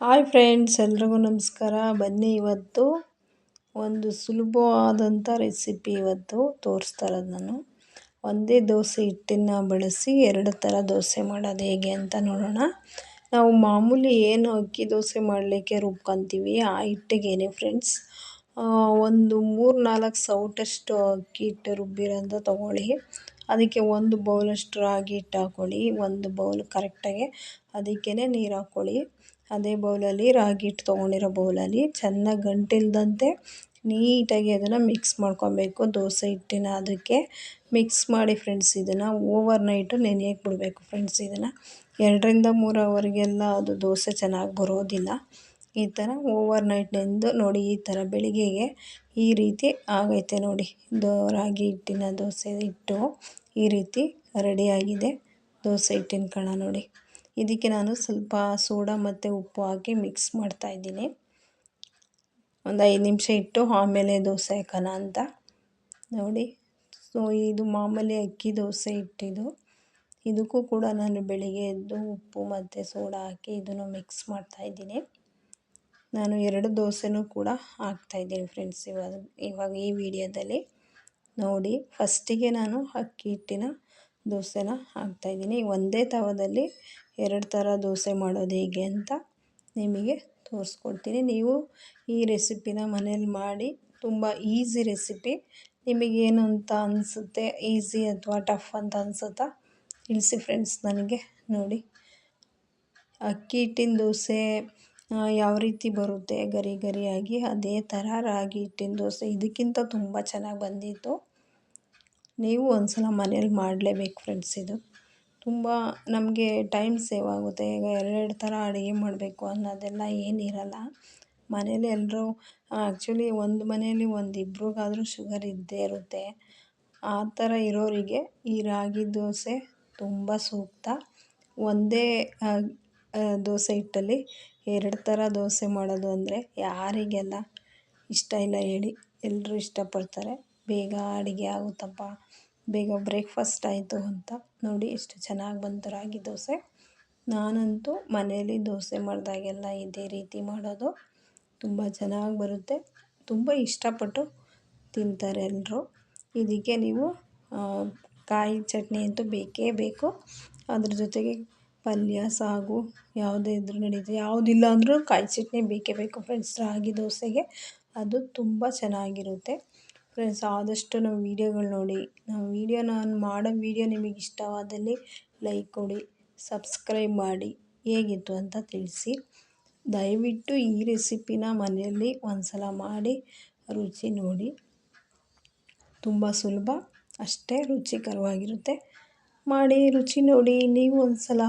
Hi friends, ಎಲ್ರಿಗೂ ನಮಸ್ಕಾರ. ಬನ್ನಿ ಇವತ್ತು ಒಂದು ಸುಲಭವಾದಂಥ ರೆಸಿಪಿ ಇವತ್ತು ತೋರಿಸ್ತಾ ಇರೋದು ನಾನು. ಒಂದೇ ದೋಸೆ ಹಿಟ್ಟನ್ನು ಬಳಸಿ ಎರಡು ಥರ ದೋಸೆ ಮಾಡೋದು ಹೇಗೆ ಅಂತ ನೋಡೋಣ. ನಾವು ಮಾಮೂಲಿ ಏನು ಅಕ್ಕಿ ದೋಸೆ ಮಾಡಲಿಕ್ಕೆ ರುಬ್ಕೊತೀವಿ ಆ ಹಿಟ್ಟಿಗೇನೆ ಫ್ರೆಂಡ್ಸ್. ಒಂದು ಮೂರು ನಾಲ್ಕು ಸೌಟಷ್ಟು ಅಕ್ಕಿ ಹಿಟ್ಟು ರುಬ್ಬಿರೋಂಥ ತೊಗೊಳ್ಳಿ. ಅದಕ್ಕೆ ಒಂದು ಬೌಲಷ್ಟು ರಾಗಿ ಹಿಟ್ಟು ಹಾಕ್ಕೊಳ್ಳಿ ಒಂದು ಬೌಲ್ ಕರೆಕ್ಟಾಗಿ ಅದಕ್ಕೇ ನೀರು ಹಾಕ್ಕೊಳ್ಳಿ ಅದೇ ಬೌಲಲ್ಲಿ ರಾಗಿ ಹಿಟ್ಟು ತೊಗೊಂಡಿರೋ ಬೌಲಲ್ಲಿ ಚೆನ್ನಾಗಿ ಗಂಟಿಲ್ದಂತೆ ನೀಟಾಗಿ ಅದನ್ನು ಮಿಕ್ಸ್ ಮಾಡ್ಕೊಬೇಕು. ದೋಸೆ ಹಿಟ್ಟಿನ ಅದಕ್ಕೆ ಮಿಕ್ಸ್ ಮಾಡಿ ಫ್ರೆಂಡ್ಸ್ ಇದನ್ನು ಓವರ್ ನೈಟು ನೆನೆಯಕ್ಕೆ ಬಿಡಬೇಕು ಫ್ರೆಂಡ್ಸ್ ಇದನ್ನು. ಎರಡರಿಂದ ಮೂರು ಅವರಿಗೆಲ್ಲ ಅದು ದೋಸೆ ಚೆನ್ನಾಗಿ ಬರೋದಿಲ್ಲ ಈ ಥರ ಓವರ್ ನೈಟ್ ನೆಂದು ನೋಡಿ ಈ ಥರ ಬೆಳಿಗ್ಗೆಗೆ ಈ ರೀತಿ ಆಗೈತೆ ನೋಡಿ. ದೋ ರಾಗಿ ಹಿಟ್ಟಿನ ದೋಸೆ ಹಿಟ್ಟು ಈ ರೀತಿ ರೆಡಿಯಾಗಿದೆ ದೋಸೆ ಹಿಟ್ಟಿನ ಕಣ ನೋಡಿ. ಇದಕ್ಕೆ ನಾನು ಸ್ವಲ್ಪ ಸೋಡಾ ಮತ್ತು ಉಪ್ಪು ಹಾಕಿ ಮಿಕ್ಸ್ ಮಾಡ್ತಾಯಿದ್ದೀನಿ ಒಂದು ಐದು ನಿಮಿಷ ಇಟ್ಟು ಆಮೇಲೆ ದೋಸೆ ಹಾಕೋಣ ಅಂತ. ನೋಡಿ, ಸೊ ಇದು ಮಾಮೂಲಿ ಅಕ್ಕಿ ದೋಸೆ ಇಟ್ಟಿದ್ದು. ಇದಕ್ಕೂ ಕೂಡ ನಾನು ಬೆಳಿಗ್ಗೆ ಎದ್ದು ಉಪ್ಪು ಮತ್ತು ಸೋಡಾ ಹಾಕಿ ಇದನ್ನು ಮಿಕ್ಸ್ ಮಾಡ್ತಾ ಇದ್ದೀನಿ. ನಾನು ಎರಡು ದೋಸೆನೂ ಕೂಡ ಹಾಕ್ತಾಯಿದ್ದೀನಿ ಫ್ರೆಂಡ್ಸ್ ಇವಾಗ ಇವಾಗ ಈ ವಿಡಿಯೋದಲ್ಲಿ ನೋಡಿ ಫಸ್ಟಿಗೆ ನಾನು ಅಕ್ಕಿ ಹಿಟ್ಟಿನ ದೋಸೆನ ಹಾಕ್ತಾಯಿದ್ದೀನಿ ಒಂದೇ ತವದಲ್ಲಿ ಎರಡು ಥರ ದೋಸೆ ಮಾಡೋದು ಹೇಗೆ ಅಂತ ನಿಮಗೆ ತೋರಿಸ್ಕೊಡ್ತೀನಿ. ನೀವು ಈ ರೆಸಿಪಿನ ಮನೇಲಿ ಮಾಡಿ, ತುಂಬ ಈಸಿ ರೆಸಿಪಿ. ನಿಮಗೇನು ಅಂತ ಅನಿಸುತ್ತೆ, ಈಸಿ ಅಥವಾ ಟಫ್ ಅಂತ ಅನಿಸುತ್ತಾ, ತಿಳಿಸಿ ಫ್ರೆಂಡ್ಸ್ ನನಗೆ ನೋಡಿ. ಅಕ್ಕಿ ಹಿಟ್ಟಿನ ದೋಸೆ ಯಾವ ರೀತಿ ಬರುತ್ತೆ, ಗರಿ ಗರಿಯಾಗಿ, ಅದೇ ಥರ ರಾಗಿ ಹಿಟ್ಟಿನ ದೋಸೆ, ಇದಕ್ಕಿಂತ ತುಂಬ ಚೆನ್ನಾಗಿ ಬಂದಿತ್ತು. ನೀವು ಒಂದು ಸಲ ಮನೇಲಿ ಮಾಡಲೇಬೇಕು ಫ್ರೆಂಡ್ಸ್ ಇದು. ತುಂಬ ನಮಗೆ ಟೈಮ್ ಸೇವ್ ಆಗುತ್ತೆ. ಈಗ ಎರಡೆರಡು ಥರ ಅಡುಗೆ ಮಾಡಬೇಕು ಅನ್ನೋದೆಲ್ಲ ಏನಿರಲ್ಲ. ಮನೇಲಿ ಎಲ್ಲರೂ ಆ್ಯಕ್ಚುಲಿ ಒಂದು ಮನೆಯಲ್ಲಿ ಒಂದು ಇಬ್ರಿಗಾದರೂ ಶುಗರ್ ಇದ್ದೇ ಇರುತ್ತೆ. ಆ ಥರ ಇರೋರಿಗೆ ಈ ರಾಗಿ ದೋಸೆ ತುಂಬ ಸೂಕ್ತ. ಒಂದೇ ದೋಸೆ ಹಿಟ್ಟಲ್ಲಿ ಎರಡು ಥರ ದೋಸೆ ಮಾಡೋದು ಅಂದರೆ ಯಾರಿಗೆಲ್ಲ ಇಷ್ಟ ಇಲ್ಲ ಹೇಳಿ. ಎಲ್ಲರೂ ಇಷ್ಟಪಡ್ತಾರೆ. ಬೇಗ ಅಡುಗೆ ಆಗುತ್ತಪ್ಪ, ಬೇಗ ಬ್ರೇಕ್ಫಾಸ್ಟ್ ಆಯಿತು ಅಂತ ನೋಡಿ ಎಷ್ಟು ಚೆನ್ನಾಗಿ ಬಂತು ರಾಗಿ ದೋಸೆ. ನಾನಂತೂ ಮನೆಯಲ್ಲಿ ದೋಸೆ ಮಾಡಿದಾಗೆಲ್ಲ ಇದೇ ರೀತಿ ಮಾಡೋದು. ತುಂಬ ಚೆನ್ನಾಗಿ ಬರುತ್ತೆ. ತುಂಬ ಇಷ್ಟಪಟ್ಟು ತಿಂತಾರೆ ಎಲ್ಲರೂ ಇದಕ್ಕೆ ನೀವು ಕಾಯಿ ಚಟ್ನಿ ಅಂತೂ ಬೇಕೇ ಬೇಕು. ಅದ್ರ ಜೊತೆಗೆ ಪಲ್ಯ, ಸಾಗು ಯಾವುದೇ ಇದ್ರೂ ನಡೀತದೆ. ಯಾವುದಿಲ್ಲ ಅಂದರೂ ಕಾಯಿ ಚಟ್ನಿ ಬೇಕೇ ಬೇಕು ಫ್ರೆಂಡ್ಸ್ ರಾಗಿ ದೋಸೆಗೆ. ಅದು ತುಂಬ ಚೆನ್ನಾಗಿರುತ್ತೆ. ಫ್ರೆಂಡ್ಸ್ ಆದಷ್ಟು ನಾವು ವೀಡಿಯೋಗಳು ನೋಡಿ. ನಾವು ವೀಡಿಯೋ ನಾನು ಮಾಡೋ ವೀಡಿಯೋ ನಿಮಗೆ ಇಷ್ಟವಾದಲ್ಲಿ ಲೈಕ್ ಕೊಡಿ, ಸಬ್ಸ್ಕ್ರೈಬ್ ಮಾಡಿ, ಹೇಗಿತ್ತು ಅಂತ ತಿಳಿಸಿ. ದಯವಿಟ್ಟು ಈ ರೆಸಿಪಿನ ಮನೆಯಲ್ಲಿ ಒಂದು ಸಲ ಮಾಡಿ, ರುಚಿ ನೋಡಿ. ತುಂಬ ಸುಲಭ, ಅಷ್ಟೇ ರುಚಿಕರವಾಗಿರುತ್ತೆ. ಮಾಡಿ, ರುಚಿ ನೋಡಿ, ನೀವು ಒಂದು ಸಲ